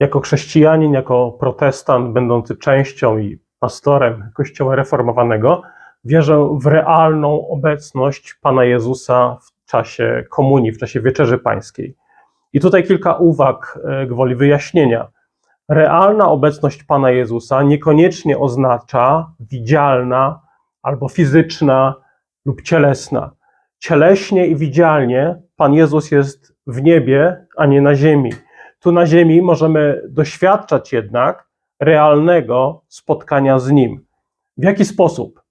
Jako chrześcijanin, jako protestant, będący częścią i pastorem Kościoła Reformowanego, wierzę w realną obecność Pana Jezusa w czasie komunii, w czasie wieczerzy pańskiej. I tutaj kilka uwag e, gwoli wyjaśnienia. Realna obecność Pana Jezusa niekoniecznie oznacza widzialna albo fizyczna lub cielesna. Cieleśnie i widzialnie Pan Jezus jest w niebie, a nie na ziemi. Tu na ziemi możemy doświadczać jednak realnego spotkania z Nim. W jaki sposób?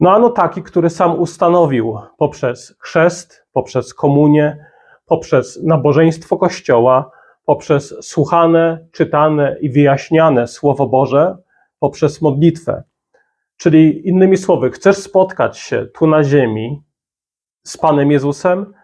No ano taki, który sam ustanowił poprzez chrzest, poprzez komunię, poprzez nabożeństwo Kościoła, poprzez słuchane, czytane i wyjaśniane Słowo Boże, poprzez modlitwę. Czyli innymi słowy, chcesz spotkać się tu na ziemi z Panem Jezusem?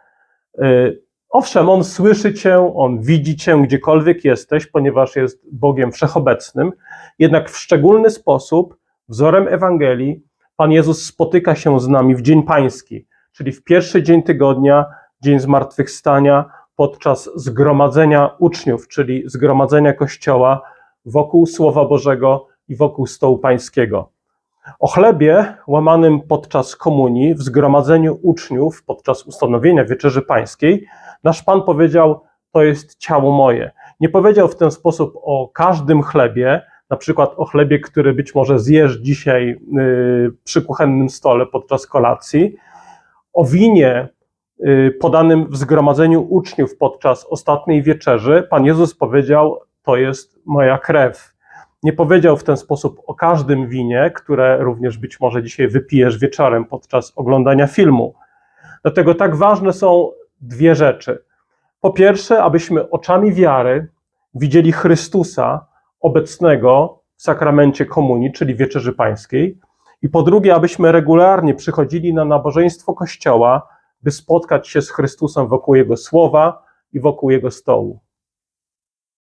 Owszem, On słyszy Cię, On widzi Cię gdziekolwiek jesteś, ponieważ jest Bogiem wszechobecnym, jednak w szczególny sposób, wzorem Ewangelii, Pan Jezus spotyka się z nami w Dzień Pański, czyli w pierwszy dzień tygodnia, dzień zmartwychwstania, podczas zgromadzenia uczniów, czyli zgromadzenia Kościoła wokół Słowa Bożego i wokół stołu Pańskiego. O chlebie łamanym podczas komunii, w zgromadzeniu uczniów, podczas ustanowienia wieczerzy pańskiej, nasz Pan powiedział: To jest ciało moje. Nie powiedział w ten sposób o każdym chlebie, na przykład o chlebie, który być może zjesz dzisiaj yy, przy kuchennym stole podczas kolacji, o winie yy, podanym w zgromadzeniu uczniów podczas ostatniej wieczerzy. Pan Jezus powiedział: To jest moja krew nie powiedział w ten sposób o każdym winie, które również być może dzisiaj wypijesz wieczorem podczas oglądania filmu. Dlatego tak ważne są dwie rzeczy. Po pierwsze, abyśmy oczami wiary widzieli Chrystusa obecnego w sakramencie komunii, czyli wieczerzy pańskiej. I po drugie, abyśmy regularnie przychodzili na nabożeństwo Kościoła, by spotkać się z Chrystusem wokół Jego słowa i wokół Jego stołu.